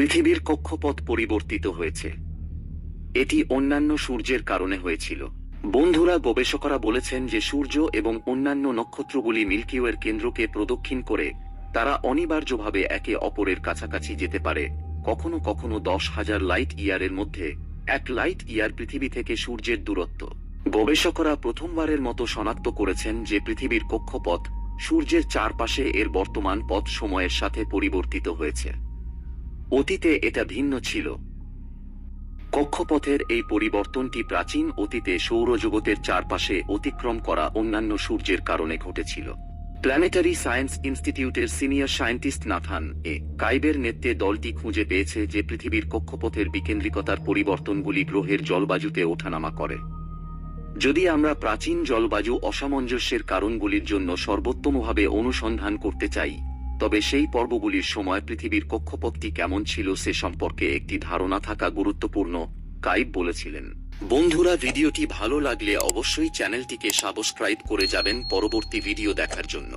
পৃথিবীর কক্ষপথ পরিবর্তিত হয়েছে। এটি অন্যান্য সূর্যের কারণে হয়েছিল। বন্ধুরা, গবেষকরা বলেছেন যে সূর্য এবং অন্যান্য নক্ষত্রগুলি মিল্কিওয়ের কেন্দ্রকে প্রদক্ষিণ করে তারা অনিবার্যভাবে একে অপরের কাছাকাছি যেতে পারে। কখনো কখনো দশ হাজার লাইট ইয়ারের মধ্যে এক লাইট ইয়ার পৃথিবী থেকে সূর্যের দূরত্ব। গবেষকরা প্রথমবারের মতো শনাক্ত করেছেন যে পৃথিবীর কক্ষপথ সূর্যের চারপাশে এর বর্তমান পথ সময়ের সাথে পরিবর্তিত হয়েছে। অতীতে এটা ভিন্ন ছিল। কক্ষপথের এই পরিবর্তনটি প্রাচীন অতীতে সৌরজগতের চারপাশে অতিক্রম করা অন্যান্য সূর্যের কারণে ঘটেছিল। প্ল্যানেটারি সায়েন্স ইনস্টিটিউটের সিনিয়র সায়েন্টিস্ট নাথান এ কাইবের নেতৃত্বে দলটি খুঁজে পেয়েছে যে পৃথিবীর কক্ষপথের বিকেন্দ্রিকতার পরিবর্তনগুলি গ্রহের জলবায়ুতে ওঠানামা করে। যদি আমরা প্রাচীন জলবায়ু অসামঞ্জস্যের কারণগুলির জন্য সর্বোত্তমভাবে অনুসন্ধান করতে চাই তবে সেই পর্বগুলির সময় পৃথিবীর কক্ষপথটি কেমন ছিল সে সম্পর্কে একটি ধারণা থাকা গুরুত্বপূর্ণ, কাইব বলেছিলেন। বন্ধুরা, ভিডিওটি ভালো লাগলে অবশ্যই চ্যানেলটিকে সাবস্ক্রাইব করে যাবেন পরবর্তী ভিডিও দেখার জন্য।